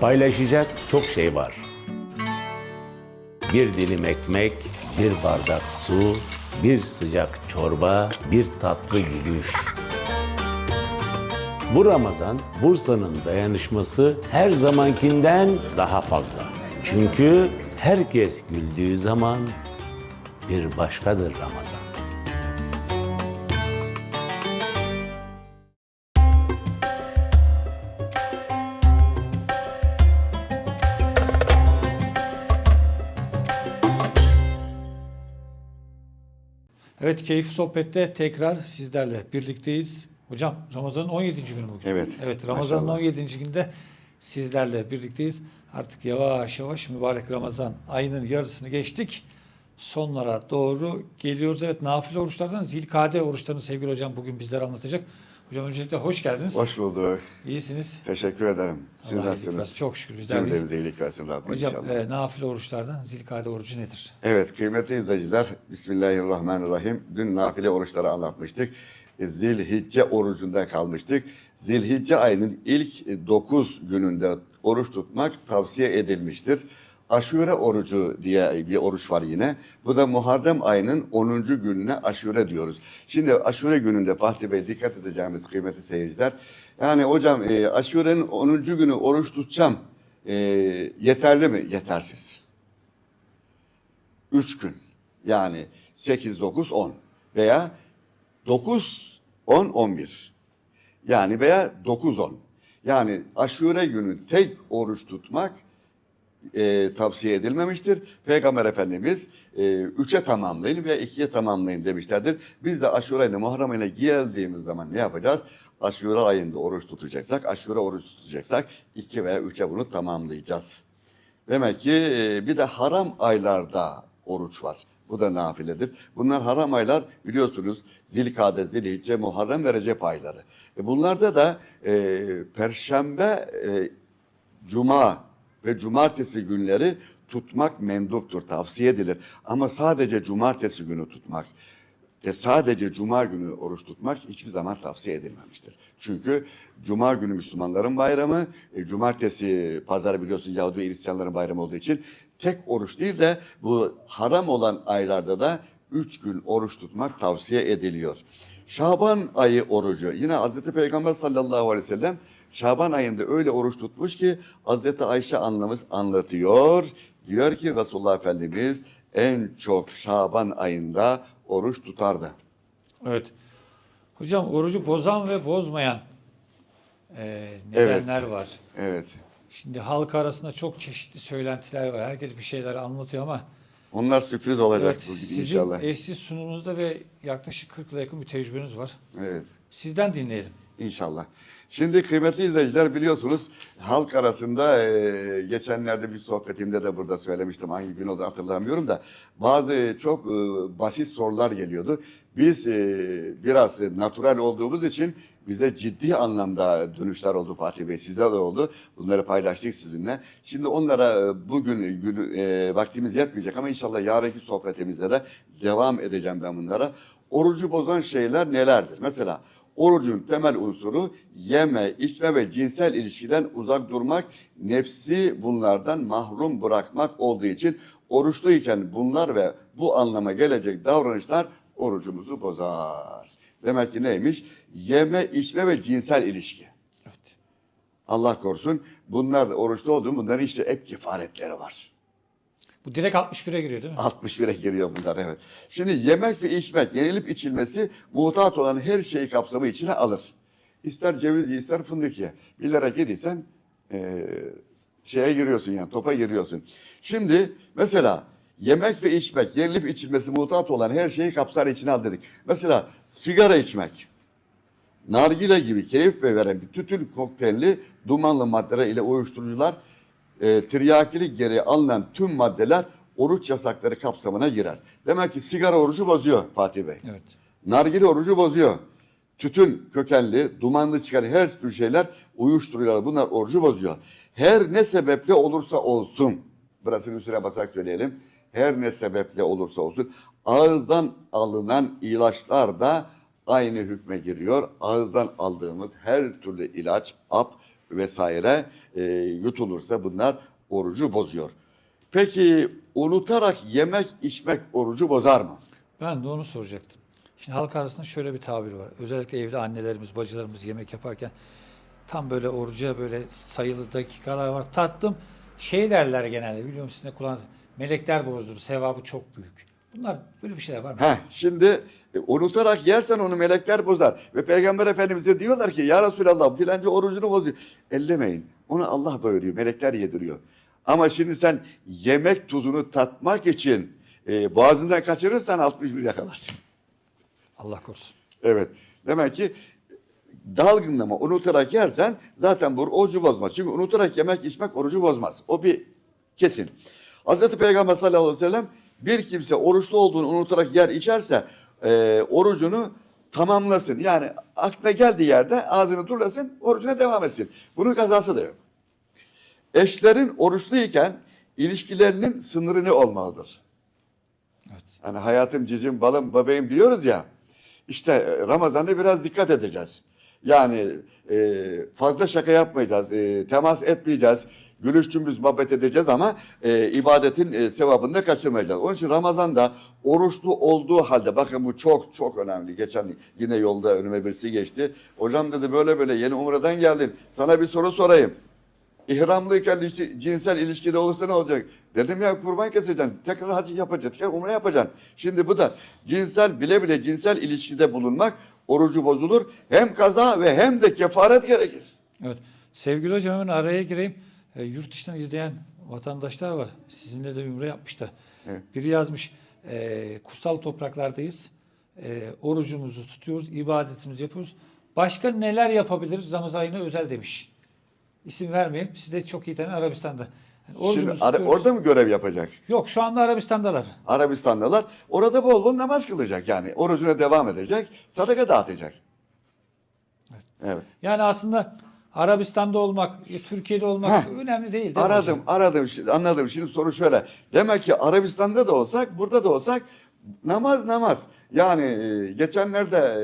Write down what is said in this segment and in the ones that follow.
Paylaşacak çok şey var. Bir dilim ekmek, bir bardak su, bir sıcak çorba, bir tatlı gülüş. Bu Ramazan Bursa'nın dayanışması her zamankinden daha fazla. Çünkü herkes güldüğü zaman bir başkadır Ramazan. Evet, keyifli sohbette tekrar sizlerle birlikteyiz. Hocam Ramazan'ın 17. günü bugün. Evet, Evet, Ramazan'ın maşallah. 17. günde sizlerle birlikteyiz. Artık yavaş yavaş mübarek Ramazan ayının yarısını geçtik. Sonlara doğru geliyoruz. Evet, nafile oruçlardan zilkade oruçlarını sevgili hocam bugün bizlere anlatacak. Hocam öncelikle hoş geldiniz. Hoş bulduk. İyisiniz. Teşekkür ederim. Siz Allah nasılsınız? Çok şükür bizler iyiyiz. Cümlemize iyilik versin Rabbim Hocam inşallah. e, nafile oruçlardan zilkade orucu nedir? Evet kıymetli izleyiciler Bismillahirrahmanirrahim. Dün nafile oruçları anlatmıştık. E, Zilhicce orucunda kalmıştık. Zilhicce ayının ilk 9 gününde oruç tutmak tavsiye edilmiştir. Aşure orucu diye bir oruç var yine. Bu da Muharrem ayının 10. gününe aşure diyoruz. Şimdi aşure gününde Fatih Bey dikkat edeceğimiz kıymetli seyirciler. Yani hocam e, aşurenin 10. günü oruç tutacağım. E, yeterli mi? Yetersiz. 3 gün. Yani 8, 9, 10 veya 9, 10, 11. Yani veya 9, 10. Yani aşure günü tek oruç tutmak e, tavsiye edilmemiştir. Peygamber Efendimiz e, üçe tamamlayın veya ikiye tamamlayın demişlerdir. Biz de aşure ile Muharrem ayına geldiğimiz zaman ne yapacağız? Aşure ayında oruç tutacaksak, aşure oruç tutacaksak iki veya üçe bunu tamamlayacağız. Demek ki e, bir de haram aylarda oruç var. Bu da nafiledir. Bunlar haram aylar biliyorsunuz Zilkade, Zilhicce, Muharrem ve Recep ayları. E bunlarda da e, Perşembe, e, Cuma ve Cumartesi günleri tutmak menduptur, tavsiye edilir. Ama sadece Cumartesi günü tutmak ve sadece Cuma günü oruç tutmak hiçbir zaman tavsiye edilmemiştir. Çünkü Cuma günü Müslümanların bayramı, e, Cumartesi, Pazar biliyorsun Yahudi ve Hristiyanların bayramı olduğu için tek oruç değil de bu haram olan aylarda da üç gün oruç tutmak tavsiye ediliyor. Şaban ayı orucu yine Hazreti Peygamber sallallahu aleyhi ve sellem Şaban ayında öyle oruç tutmuş ki Hazreti Ayşe anlamız anlatıyor. Diyor ki Resulullah Efendimiz en çok Şaban ayında oruç tutardı. Evet. Hocam orucu bozan ve bozmayan e, nedenler var. Evet. Şimdi halk arasında çok çeşitli söylentiler var. Herkes bir şeyler anlatıyor ama Onlar sürpriz olacak evet, bugün sizin inşallah. eşsiz sunumunuzda ve yaklaşık 40 yıla yakın bir tecrübeniz var. Evet. Sizden dinleyelim. İnşallah. Şimdi kıymetli izleyiciler biliyorsunuz halk arasında e, geçenlerde bir sohbetimde de burada söylemiştim hangi gün oldu hatırlamıyorum da bazı çok e, basit sorular geliyordu. Biz e, biraz natural olduğumuz için bize ciddi anlamda dönüşler oldu Fatih Bey size de oldu. Bunları paylaştık sizinle. Şimdi onlara e, bugün günü, e, vaktimiz yetmeyecek ama inşallah yarınki sohbetimizde de devam edeceğim ben bunlara. Orucu bozan şeyler nelerdir? Mesela Orucun temel unsuru yeme, içme ve cinsel ilişkiden uzak durmak, nefsi bunlardan mahrum bırakmak olduğu için oruçluyken bunlar ve bu anlama gelecek davranışlar orucumuzu bozar. Demek ki neymiş? Yeme, içme ve cinsel ilişki. Evet. Allah korusun bunlar da oruçlu olduğum bunların işte hep kefaretleri var. Bu direkt 61'e giriyor değil mi? 61'e giriyor bunlar evet. Şimdi yemek ve içmek, yenilip içilmesi muhtat olan her şeyi kapsamı içine alır. İster ceviz ye, ister fındık ye. Bilerek yediysen eee, şeye giriyorsun yani topa giriyorsun. Şimdi mesela yemek ve içmek, yenilip içilmesi muhtat olan her şeyi kapsar içine al dedik. Mesela sigara içmek, nargile gibi keyif veren bir tütün kokteylli dumanlı maddeler ile uyuşturucular e, tiryakili geri alınan tüm maddeler oruç yasakları kapsamına girer. Demek ki sigara orucu bozuyor Fatih Bey. Evet. Nargile orucu bozuyor. Tütün kökenli, dumanlı çıkan her tür şeyler uyuşturucular bunlar orucu bozuyor. Her ne sebeple olursa olsun, burasını üstüne basarak söyleyelim. Her ne sebeple olursa olsun ağızdan alınan ilaçlar da aynı hükme giriyor. Ağızdan aldığımız her türlü ilaç, ap vesaire e, yutulursa bunlar orucu bozuyor. Peki unutarak yemek içmek orucu bozar mı? Ben de onu soracaktım. Şimdi halk arasında şöyle bir tabir var. Özellikle evde annelerimiz, bacılarımız yemek yaparken tam böyle oruca böyle sayılı dakikalar var. Tattım. Şey derler genelde biliyorum sizin de kulağınız. Melekler bozdurur. Sevabı çok büyük. Bunlar böyle bir şeyler var mı? Heh, şimdi e, unutarak yersen onu melekler bozar. Ve Peygamber Efendimiz'e diyorlar ki ya Resulallah filanca orucunu bozuyor. Ellemeyin. Onu Allah doyuruyor. Melekler yediriyor. Ama şimdi sen yemek tuzunu tatmak için e, boğazından kaçırırsan 61 yakalarsın. Allah korusun. Evet. Demek ki dalgınlama unutarak yersen zaten bu orucu bozmaz. Çünkü unutarak yemek içmek orucu bozmaz. O bir kesin. Hazreti Peygamber sallallahu aleyhi ve sellem bir kimse oruçlu olduğunu unutarak yer içerse e, orucunu tamamlasın. Yani aklına geldiği yerde ağzını turlasın, orucuna devam etsin. Bunun kazası da yok. Eşlerin oruçluyken ilişkilerinin sınırı ne olmalıdır? Evet. Hani hayatım, cicim, balım, bebeğim diyoruz ya. İşte e, Ramazan'da biraz dikkat edeceğiz. Yani e, fazla şaka yapmayacağız, e, temas etmeyeceğiz, gülüştüğümüz muhabbet edeceğiz ama e, ibadetin e, sevabını da kaçırmayacağız. Onun için Ramazan'da oruçlu olduğu halde, bakın bu çok çok önemli. Geçen yine yolda önüme birisi geçti. Hocam dedi böyle böyle yeni umreden geldin, sana bir soru sorayım. İhramlıyken cinsel ilişkide olursa ne olacak? Dedim ya kurban keseceksin. Tekrar hacı yapacaksın. Tekrar umre yapacaksın. Şimdi bu da cinsel bile bile cinsel ilişkide bulunmak orucu bozulur. Hem kaza ve hem de kefaret gerekir. Evet. Sevgili hocam araya gireyim. E, yurt dışından izleyen vatandaşlar var. Sizinle de ümre yapmışlar. Evet. Biri yazmış. e, kutsal topraklardayız. E, orucumuzu tutuyoruz. ibadetimizi yapıyoruz. Başka neler yapabiliriz? Ramazan ayına özel demiş. İsim vermeyeyim. Siz de çok iyi tanıyın Arabistan'da. Yani Şimdi Ara- tutuyoruz. orada mı görev yapacak? Yok şu anda Arabistan'dalar. Arabistanlılar orada bol bol namaz kılacak yani. Orucuna devam edecek, sadaka dağıtacak. Evet. Yani aslında Arabistan'da olmak, e, Türkiye'de olmak Heh. önemli değil. değil Aradım, hocam? aradım, şimdi anladım. Şimdi soru şöyle. Demek ki Arabistan'da da olsak, burada da olsak namaz namaz. Yani e, geçenlerde e,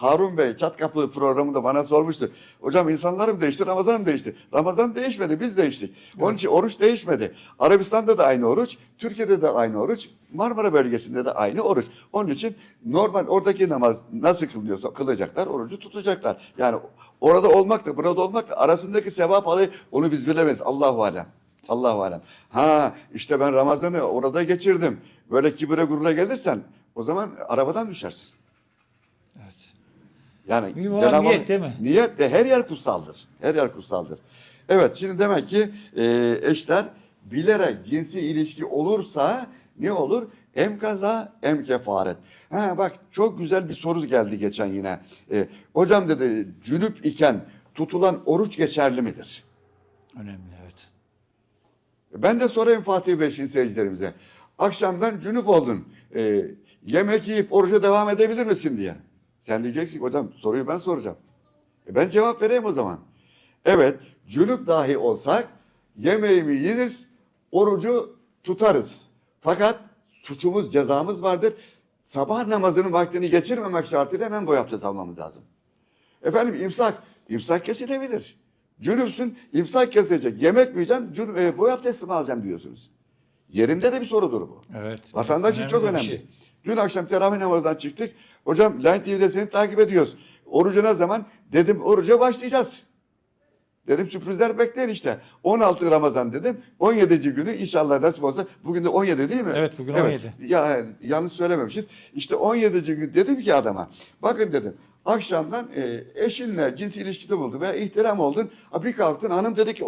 Harun Bey Çat Kapı programında bana sormuştu. Hocam insanlar mı değişti, Ramazan mı değişti? Ramazan değişmedi, biz değiştik. Onun için oruç değişmedi. Arabistan'da da aynı oruç, Türkiye'de de aynı oruç, Marmara bölgesinde de aynı oruç. Onun için normal oradaki namaz nasıl kılınıyorsa kılacaklar, orucu tutacaklar. Yani orada olmakla burada olmakla arasındaki sevap alayı onu biz bilemeyiz. Allahu alem. Allahu alem. Ha işte ben Ramazan'ı orada geçirdim. Böyle kibire gurura gelirsen o zaman arabadan düşersin. Yani Cenab-ı niyet değil mi? Niyet ve her yer kutsaldır. Her yer kutsaldır. Evet şimdi demek ki e, eşler bilerek cinsi ilişki olursa ne olur? Hem kaza hem kefaret. Ha bak çok güzel bir soru geldi geçen yine. E, hocam dedi cünüp iken tutulan oruç geçerli midir? Önemli evet. Ben de sorayım Fatih Bey şimdi seyircilerimize. Akşamdan cünüp oldun. E, yemek yiyip oruca devam edebilir misin diye. Sen diyeceksin ki, hocam soruyu ben soracağım. E, ben cevap vereyim o zaman. Evet cünüp dahi olsak yemeğimi yeriz, orucu tutarız. Fakat suçumuz cezamız vardır. Sabah namazının vaktini geçirmemek şartıyla hemen boy abdest almamız lazım. Efendim imsak, imsak kesilebilir. Cünüpsün, imsak kesilecek. Yemek mi yiyeceğim, cünüp, e, boy abdesti mi alacağım diyorsunuz. Yerinde de bir sorudur bu. Evet. Vatandaş için çok önemli. şey. Dün akşam teravih namazından çıktık. Hocam Line TV'de seni takip ediyoruz. Orucu ne zaman? Dedim oruca başlayacağız. Dedim sürprizler bekleyin işte. 16 Ramazan dedim. 17. günü inşallah nasip olsa. Bugün de 17 değil mi? Evet, bugün 17. Ya yanlış söylememişiz. İşte 17. gün dedim ki adama. Bakın dedim. Akşamdan e, eşinle cins ilişkide buldu veya ihtiram oldun. Bir kalktın hanım dedi ki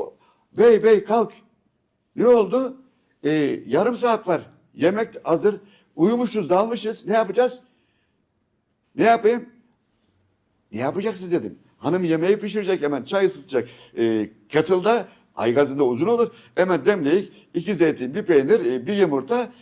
bey bey kalk. Ne oldu? E, yarım saat var. Yemek hazır. Uyumuşuz, dalmışız. Ne yapacağız? Ne yapayım? Ne yapacaksınız dedim. Hanım yemeği pişirecek hemen çay ısıtacak. E, kettle'da aygazında uzun olur. Hemen demleyip iki zeytin, bir peynir, e, bir yumurta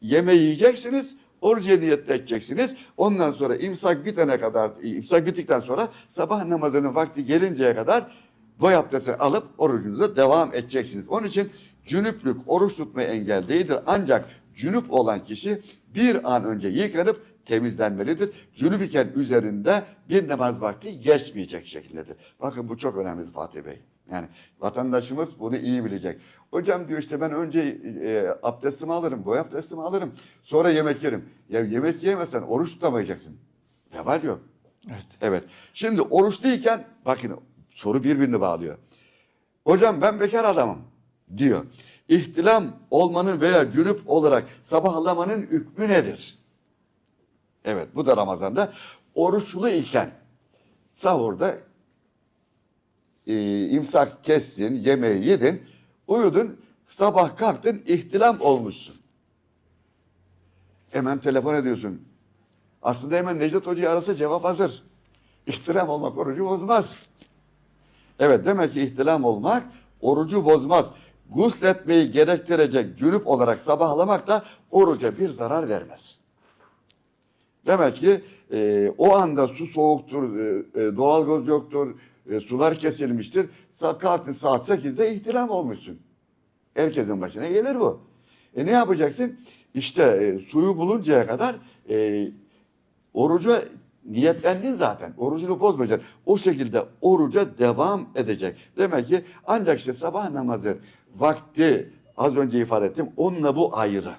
yemeği yiyeceksiniz. Oruca niyet edeceksiniz. Ondan sonra imsak bitene kadar, imsak bittikten sonra sabah namazının vakti gelinceye kadar boy abdestini alıp orucunuza devam edeceksiniz. Onun için cünüplük oruç tutma engel değildir. Ancak cünüp olan kişi bir an önce yıkanıp temizlenmelidir. Cünüp iken üzerinde bir namaz vakti geçmeyecek şekildedir. Bakın bu çok önemli Fatih Bey. Yani vatandaşımız bunu iyi bilecek. Hocam diyor işte ben önce e, abdestimi alırım, boy abdestimi alırım. Sonra yemek yerim. Ya yemek yemesen oruç tutamayacaksın. Ne var yok. Evet. Evet. Şimdi oruçluyken bakın soru birbirini bağlıyor. Hocam ben bekar adamım diyor. İhtilam olmanın veya cünüp olarak sabahlamanın hükmü nedir? Evet bu da Ramazan'da. Oruçlu iken sahurda e, imsak kestin, yemeği yedin, uyudun, sabah kalktın, ihtilam olmuşsun. Hemen telefon ediyorsun. Aslında hemen Necdet Hoca'yı arasa cevap hazır. İhtilam olmak orucu bozmaz. Evet demek ki ihtilam olmak orucu bozmaz. Gusletmeyi gerektirecek cünüp olarak sabahlamak da oruca bir zarar vermez. Demek ki e, o anda su soğuktur, e, e, doğalgaz yoktur, e, sular kesilmiştir. Kalktın saat 8'de ihtilam olmuşsun. Herkesin başına gelir bu. E ne yapacaksın? İşte e, suyu buluncaya kadar e, oruca niyetlendin zaten. Orucunu bozmayacaksın. O şekilde oruca devam edecek. Demek ki ancak işte sabah namazı vakti az önce ifade ettim. Onunla bu ayrı.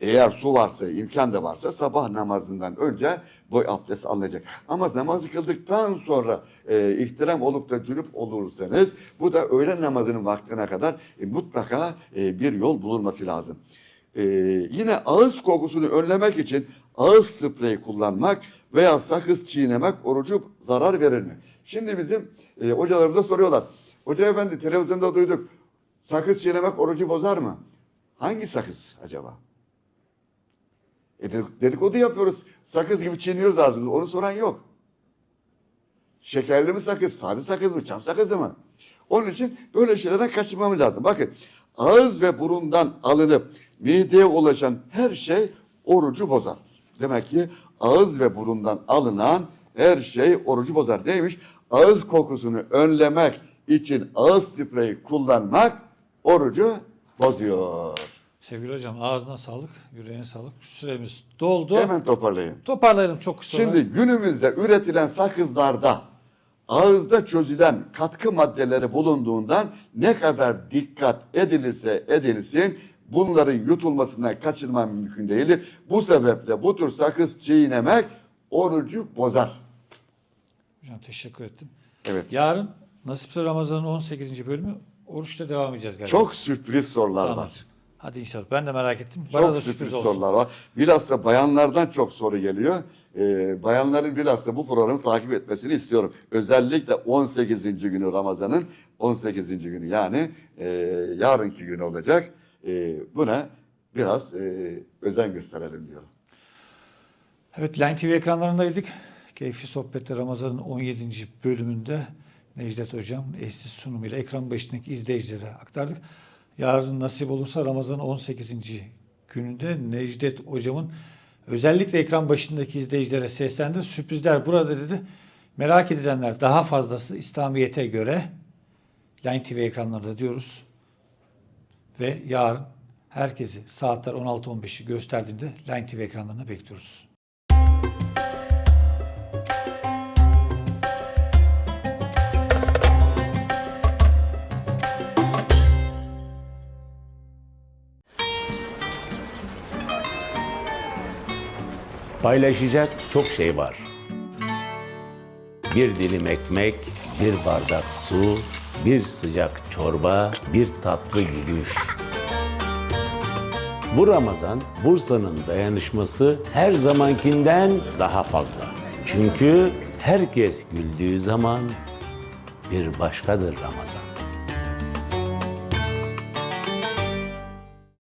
Eğer su varsa, imkan da varsa sabah namazından önce boy abdest alınacak. Ama namazı kıldıktan sonra e, ihtiram olup da cünüp olursanız bu da öğlen namazının vaktine kadar e, mutlaka e, bir yol bulunması lazım. E, yine ağız kokusunu önlemek için ağız spreyi kullanmak veya sakız çiğnemek orucu zarar verir mi? Şimdi bizim e, hocalarımız da soruyorlar. Hoca efendi televizyonda duyduk. Sakız çiğnemek orucu bozar mı? Hangi sakız acaba? E dedik- dedikodu yapıyoruz. Sakız gibi çiğniyoruz ağzımızı. Onu soran yok. Şekerli mi sakız, sade sakız mı, çam sakızı mı? Onun için böyle şeylerden kaçınmamız lazım. Bakın ağız ve burundan alınıp mideye ulaşan her şey orucu bozar. Demek ki ağız ve burundan alınan her şey orucu bozar. Neymiş? Ağız kokusunu önlemek için ağız spreyi kullanmak orucu bozuyor. Sevgili hocam ağzına sağlık, yüreğine sağlık. Süremiz doldu. Hemen toparlayın. Toparlayalım çok kısa. olarak. Şimdi günümüzde üretilen sakızlarda ağızda çözülen katkı maddeleri bulunduğundan ne kadar dikkat edilirse edilsin bunların yutulmasından kaçınma mümkün değildir. Bu sebeple bu tür sakız çiğnemek orucu bozar. Hocam teşekkür ettim. Evet. Yarın Nasipse Ramazan'ın 18. bölümü oruçla devam edeceğiz galiba. Çok sürpriz sorular Tamam. var. Hadi inşallah. Ben de merak ettim. Bana Çok da sürpriz olsun. sorular var. Bilhassa bayanlardan çok soru geliyor. Ee, bayanların bilhassa bu programı takip etmesini istiyorum. Özellikle 18. günü Ramazan'ın 18. günü yani e, yarınki gün olacak. E, buna biraz e, özen gösterelim diyorum. Evet Line TV ekranlarındaydık. Keyifli sohbette Ramazan'ın 17. bölümünde Necdet Hocam eşsiz sunumuyla ekran başındaki izleyicilere aktardık. Yarın nasip olursa Ramazan'ın 18. gününde Necdet Hocam'ın özellikle ekran başındaki izleyicilere seslendi. Sürprizler burada dedi. Merak edilenler daha fazlası İslamiyet'e göre Line TV ekranlarında diyoruz. Ve yarın herkesi saatler 16-15'i gösterdiğinde Line TV ekranlarına bekliyoruz. Paylaşacak çok şey var. Bir dilim ekmek, bir bardak su, bir sıcak çorba, bir tatlı gülüş. Bu Ramazan Bursa'nın dayanışması her zamankinden daha fazla. Çünkü herkes güldüğü zaman bir başkadır Ramazan.